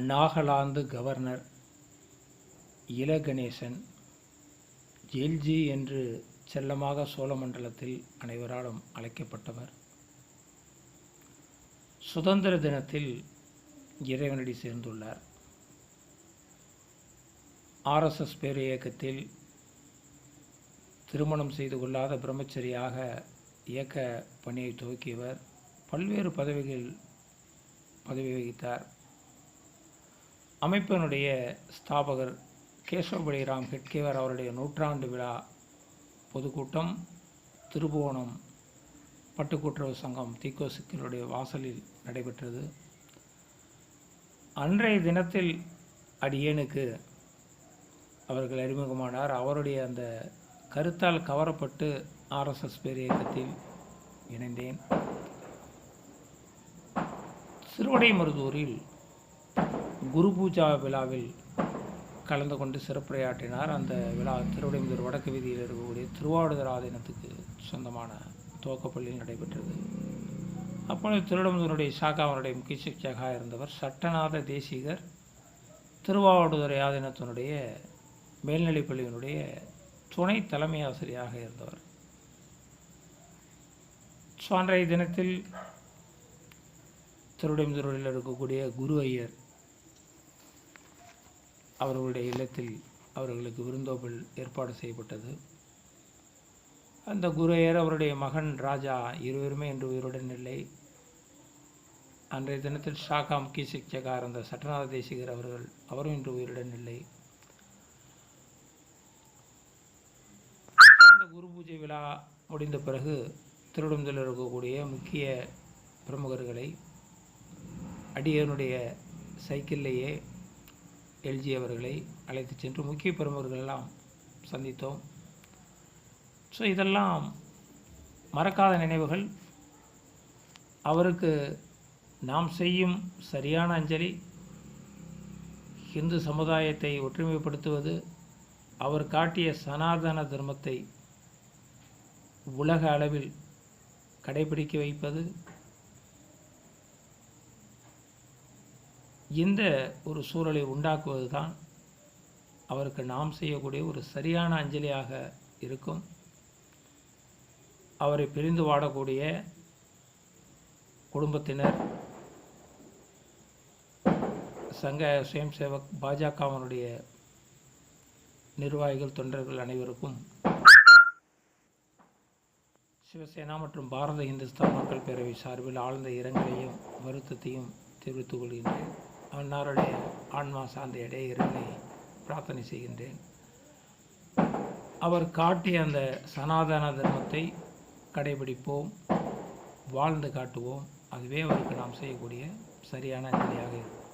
Nagaland governor இல Ganesan LG என்று செல்லமாக சோழமண்டலத்தில் அனைவராலும் அழைக்கப்பட்டவர். சுதந்திர தினத்தில் இறைவனடி சேர்ந்துள்ளார். ஆர்எஸ்எஸ் பேர் இயக்கத்தில் திருமணம் செய்து கொள்ளாத பிரம்மச்சரியாக இயக்க பணியை துவக்கியவர். பல்வேறு பதவிகள் பதவி வகித்தார். அமைப்பினுடைய ஸ்தாபகர் கேசவபடிராம் ஹெட்கேவர் அவருடைய நூற்றாண்டு விழா பொதுக்கூட்டம் திருபுவனம் பட்டுக்கூட்டுறவு சங்கம் தீக்கோ சிக்கலுடைய வாசலில் நடைபெற்றது. அன்றைய தினத்தில் அடியேனுக்கு அவர்கள் அறிமுகமானார். அவருடைய அந்த கருத்தால் கவரப்பட்டு ஆர்எஸ்எஸ் பேர் இயக்கத்தில் இணைந்தேன். திருவடைமருதூரில் குரு பூஜா விழாவில் கலந்து கொண்டு சிறப்புரையாற்றினார். அந்த விழா திருவடைமுதூர் வடக்கு வீதியில் இருக்கக்கூடிய திருவாவடுதுறை ஆதீனத்துக்கு சொந்தமான துவக்கப்பள்ளியில் நடைபெற்றது. அப்பொழுது திருவடமுதூருடைய சாக்காவனுடைய முக்கிய சிக்ஷகாக இருந்தவர் சட்டநாத தேசிகர் திருவாவடுதுறை ஆதீனத்தினுடைய மேல்நிலைப்பள்ளியினுடைய துணை தலைமை ஆசிரியராக இருந்தவர். ஸோ அன்றைய தினத்தில் திருவிடைமுதூரில் இருக்கக்கூடிய குரு ஐயர் அவர்களுடைய இல்லத்தில் அவர்களுக்கு விருந்தோம்பல் ஏற்பாடு செய்யப்பட்டது. அந்த குருயர் அவருடைய மகன் ராஜா இருவருமே என்று உயிருடன் இல்லை. அன்றைய தினத்தில் ஷாகாம் கி சிக்ஷகா இருந்த சட்டநாத தேசிகர் அவர்கள் அவரும் இன்று உயிருடன் இல்லை. இந்த குரு பூஜை விழா முடிந்த பிறகு திருவிடத்தில் இருக்கக்கூடிய முக்கிய பிரமுகர்களை அடியனுடைய சைக்கிள்லேயே எல்ஜி அவர்களை அழைத்து சென்று முக்கிய பெருமர்களெல்லாம் எல்லாம் சந்தித்தோம். ஸோ இதெல்லாம் மறக்காத நினைவுகள். அவருக்கு நாம் செய்யும் சரியான அஞ்சலி இந்து சமுதாயத்தை ஒற்றுமைப்படுத்துவது அவர் காட்டிய சனாதன தர்மத்தை உலக அளவில் கடைபிடிக்க வைப்பது இந்த ஒரு சூழலை உண்டாக்குவது தான் அவருக்கு நாம் செய்யக்கூடிய ஒரு சரியான அஞ்சலியாக இருக்கும். அவரை பிரிந்து வாடக்கூடிய குடும்பத்தினர் சங்க சுயம் சேவக் பாஜகவினுடைய நிர்வாகிகள் தொண்டர்கள் அனைவருக்கும் சிவசேனா மற்றும் பாரத இந்துஸ்தான் மக்கள் பேரவை சார்பில் ஆழ்ந்த இரங்கலையும் வருத்தத்தையும் தெரிவித்துக் கொள்கின்றேன். அன்னாருடைய ஆன்மா சாந்தியடைய இறைவனை பிரார்த்தனை செய்கின்றேன். அவர் காட்டிய அந்த சனாதன தர்மத்தை கடைபிடிப்போம் வாழ்ந்து காட்டுவோம். அதுவே அவருக்கு நாம் செய்யக்கூடிய சரியான நிலையாக இருக்கும்.